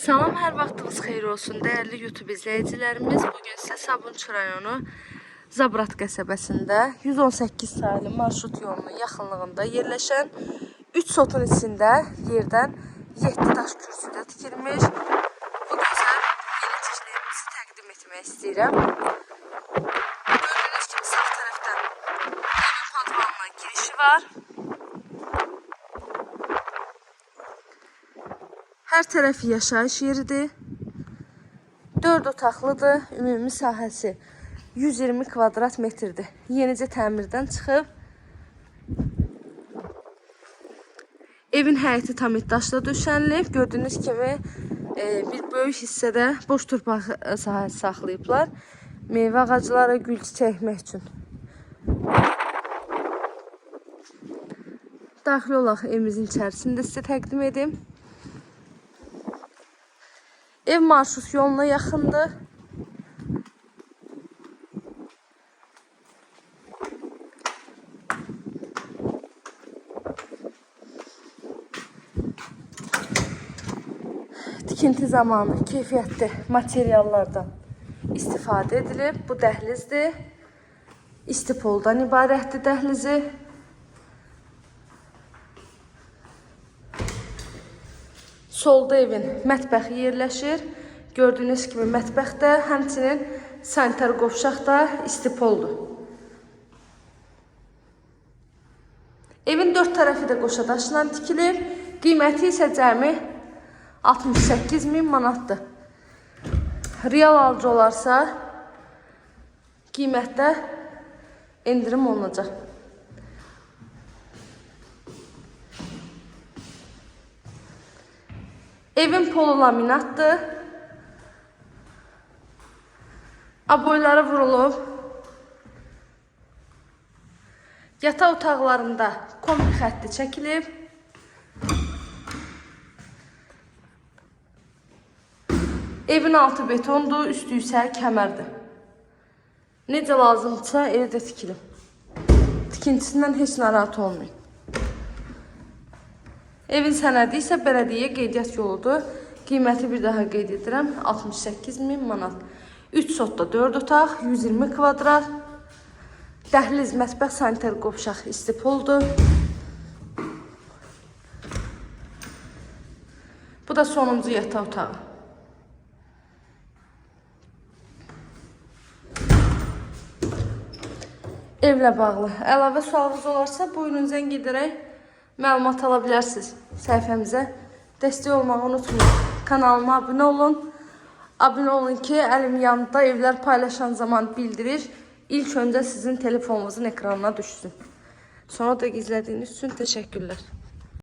Salam, hər vaxtınız xeyir olsun dəyərli YouTube izləyicilərimiz. Bu gün sizə Sabunçu rayonu Zabrat qəsəbəsində 118 saylı marşrut yolunun yaxınlığında yerləşən 3 sotun içində yerdən 7 daş kürsüdə tikilmiş bu gözəl yeni tikililərimizi təqdim etmək istəyirəm. Gördüyünüz kimi sağ tərəfdən evin padvalına girişi var. Hər tərəfi yaşayış yeridir. 4 otaqlıdır. Ümumi sahəsi 120 kvadrat metrdir. Yenicə təmirdən çıxıb. Evin həyəti tam daşla döşənilib. Gördüyünüz kimi e, bir böyük hissədə boş torpaq e, sahəsi saxlayıblar. Meyvə ağacları, gül çiçək əkmək üçün. Daxil olaq evimizin içərisində sizə təqdim edim. Ev marşrut yoluna yaxındır. Tikinti zamanı keyfiyyətli materiallardan istifadə edilib. Bu dəhlizdir. İstipoldan ibarətdir dəhlizi. Solda evin mətbəxi yerləşir. Gördüyünüz kimi mətbəxdə, həmçinin sanitar qovşaq da istipoldur. Evin dörd tərəfi də qoşa daşla tikilib. Qiyməti isə cəmi 68 min manatdır. Real alıcı olarsa qiymətdə endirim olunacaq. Evin polu laminatdır. Aboyları vurulub. Yataq otaqlarında kombi xətti çəkilib. Evin altı betondur, üstü isə kəmərdir. Necə lazımdırsa evdə tikilib. Tikintisindən heç narahat olmayın. Evin sənədi isə bələdiyyəyə qeydiyyat yoludur. Qiyməti bir daha qeyd edirəm, 68 min manat. 3 sotda 4 otaq, 120 kvadrat. Dəhliz, mətbəx, sanitar qovşaq istipoldur. Bu da sonuncu yataq otağı. Evlə bağlı əlavə sualınız olarsa, buyurun zəng edərək məlumat ala bilərsiniz səhifəmizə. Dəstək olmağı unutmayın. Kanalıma abunə olun. Abunə olun ki, əlim yanında evlər paylaşan zaman bildirir. İlk öncə sizin telefonunuzun ekranına düşsün. Sonra da izlədiyiniz üçün təşəkkürlər.